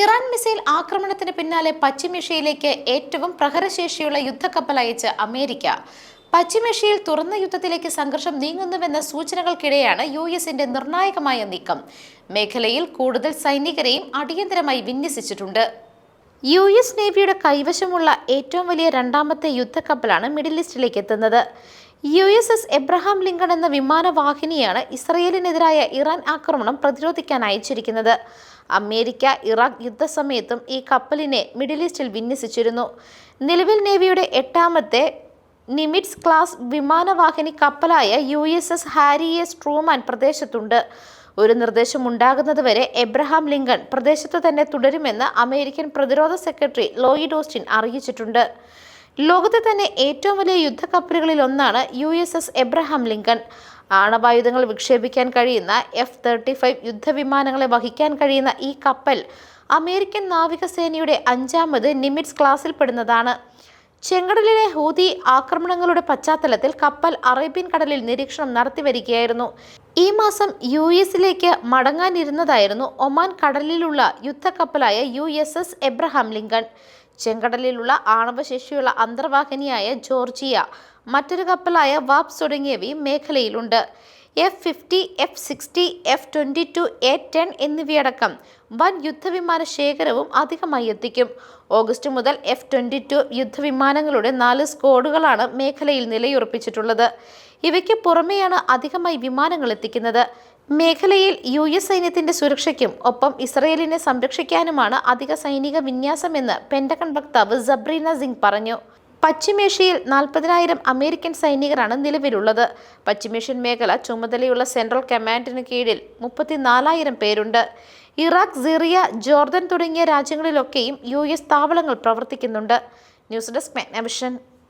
Iran missile ആക്രമണത്തിന് പിന്നാലെ പശ്ചിമേഷ്യയിലേക്ക് ഏറ്റവും പ്രഹരശേഷിയുള്ള യുദ്ധക്കപ്പൽ അയച്ച് അമേരിക്ക. പശ്ചിമേഷ്യയിൽ തുറന്ന യുദ്ധത്തിലേക്ക് സംഘർഷം നീങ്ങുന്നുവെന്ന സൂചനകൾക്കിടെയാണ് യു എസിന്റെ നിർണായകമായ നീക്കം. മേഖലയിൽ കൂടുതൽ സൈനികരെയും അടിയന്തരമായി വിന്യസിച്ചിട്ടുണ്ട്. യു എസ് നേവിയുടെ കൈവശമുള്ള ഏറ്റവും വലിയ രണ്ടാമത്തെ യുദ്ധക്കപ്പലാണ് മിഡിൽ ഈസ്റ്റിലേക്ക് എത്തുന്നത്. U S S Abraham Lincoln എന്ന വിമാനവാഹിനിയാണ് ഇസ്രയേലിനെതിരായ ഇറാൻ ആക്രമണം പ്രതിരോധിക്കാൻ അയച്ചിരിക്കുന്നത്. അമേരിക്ക ഇറാഖ് യുദ്ധസമയത്തും ഈ കപ്പലിനെ മിഡിൽ ഈസ്റ്റിൽ വിന്യസിച്ചിരുന്നു. നിലവിൽ നേവിയുടെ എട്ടാമത്തെ നിമിറ്റ്സ് ക്ലാസ് വിമാനവാഹിനി കപ്പലായ U S S Harry S Truman പ്രദേശത്തുണ്ട്. ഒരു നിർദ്ദേശം ഉണ്ടാകുന്നതുവരെ എബ്രഹാം ലിങ്കൺ പ്രദേശത്ത് തന്നെ തുടരുമെന്ന് അമേരിക്കൻ പ്രതിരോധ സെക്രട്ടറി ലോയിഡ് ഓസ്റ്റിൻ അറിയിച്ചിട്ടുണ്ട്. ലോകത്തെ തന്നെ ഏറ്റവും വലിയ യുദ്ധക്കപ്പലുകളിൽ ഒന്നാണ് U S S Abraham Lincoln ആണവായുധങ്ങൾ വിക്ഷേപിക്കാൻ കഴിയുന്ന എഫ് തേർട്ടി ഫൈവ് യുദ്ധവിമാനങ്ങളെ വഹിക്കാൻ കഴിയുന്ന ഈ കപ്പൽ അമേരിക്കൻ നാവികസേനയുടെ അഞ്ചാമത് നിമിറ്റ്സ് ക്ലാസ്സിൽപ്പെടുന്നതാണ് ചെങ്കടലിലെ ഹൂതി ആക്രമണങ്ങളുടെ പശ്ചാത്തലത്തിൽ കപ്പൽ അറേബ്യൻ കടലിൽ നിരീക്ഷണം നടത്തിവരികയായിരുന്നു ഈ മാസം യു എസിലേക്ക് മടങ്ങാനിരുന്നതായിരുന്നു ഒമാൻ കടലിലുള്ള യുദ്ധക്കപ്പലായ U S S Abraham Lincoln ചെങ്കടലിലുള്ള ആണവശേഷിയുള്ള അന്തർവാഹിനിയായ ജോർജിയ മറ്റൊരു കപ്പലായ വാപ്സ് തുടങ്ങിയവയും മേഖലയിലുണ്ട്. F fifty F sixty F twenty two A ten എന്നിവയടക്കം വൻ യുദ്ധവിമാന ശേഖരവും അധികമായി എത്തിക്കും. ഓഗസ്റ്റ് മുതൽ എഫ് ട്വന്റി ടു യുദ്ധവിമാനങ്ങളുടെ നാല് സ്ക്വാഡുകളാണ് മേഖലയിൽ നിലയുറപ്പിച്ചിട്ടുള്ളത്. ഇവയ്ക്ക് പുറമെയാണ് അധികമായി വിമാനങ്ങൾ എത്തിക്കുന്നത്. മേഖലയിൽ യു എസ് സൈന്യത്തിന്റെ സുരക്ഷയ്ക്കും ഒപ്പം ഇസ്രയേലിനെ സംരക്ഷിക്കാനുമാണ് അധിക സൈനിക വിന്യാസമെന്ന് പെൻഡകൺ വക്താവ് സബ്രീന സിംഗ് പറഞ്ഞു. പശ്ചിമേഷ്യയിൽ നാൽപ്പതിനായിരം അമേരിക്കൻ സൈനികരാണ് നിലവിലുള്ളത്. പശ്ചിമേഷ്യൻ മേഖല ചുമതലയുള്ള സെൻട്രൽ കമാൻഡിന് കീഴിൽ മുപ്പത്തിനാലായിരം പേരുണ്ട്. ഇറാഖ് സിറിയ ജോർദൻ തുടങ്ങിയ രാജ്യങ്ങളിലൊക്കെയും യു എസ് താവളങ്ങൾ പ്രവർത്തിക്കുന്നുണ്ട്. News desk മെഗ്നവിഷൻ.